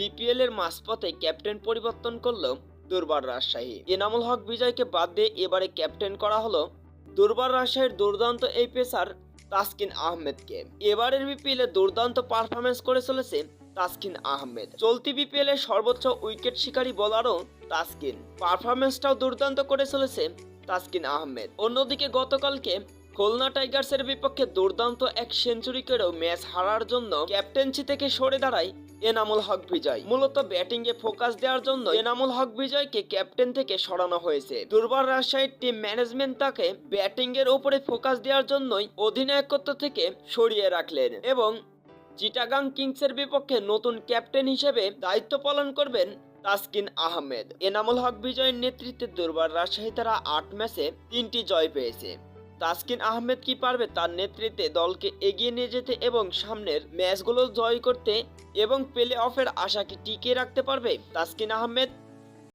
BPL এর মাঝপথে captain পরিবর্তন করল দুর্বার রাজশাহী। এনামুল হক বিজয়কে বাদ দিয়ে এবারে ক্যাপ্টেন করা হলো দুর্বার রাজশাহীর দুর্দান্ত এই পেসার তাসকিন আহমেদকে। এবারের বিপিএল দুর্দান্ত পারফরমেন্স করে চলেছে তাসকিন আহমেদ। চলতি বিপিএল সর্বোচ্চ উইকেট শিকারী বোলারও তাসকিন। পারফরমেন্সটাও দুর্দান্ত করে চলেছে তাসকিন আহমেদ। অন্যদিকে গতকালকে খুলনা টাইগার্সের বিপক্ষে দুর্দান্ত এক সেঞ্চুরি করেও ম্যাচ হারার জন্য ক্যাপ্টেন্সি থেকে সরে দাঁড়ায় এনামুল হক বিজয়। মূলত ব্যাটিং এ ফোকাস দেওয়ার জন্য এনামুল হক বিজয়কে ক্যাপ্টেন থেকে সরানো হয়েছে। দুর্বার রাজশাহীর টিম ম্যানেজমেন্ট তাকে ব্যাটিং এর উপরে ফোকাস দেওয়ার জন্যই অধিনায়কত্ব থেকে সরিয়ে রাখলেন এবং চিটাগাং কিংসের বিপক্ষে নতুন ক্যাপ্টেন হিসেবে দায়িত্ব পালন করবেন তাসকিন আহমেদ। এনামুল হক বিজয়ের নেতৃত্বে দুর্বার রাজশাহী তারা আট ম্যাচে তিনটি জয় পেয়েছে। তাসকিন আহমেদ কি পারবে তার নেতৃত্বে দলকে এগিয়ে নিয়ে যেতে এবং সামনের ম্যাচগুলো জয় করতে এবং প্লে অফের আশাকে টিকিয়ে রাখতে পারবে তাসকিন আহমেদ?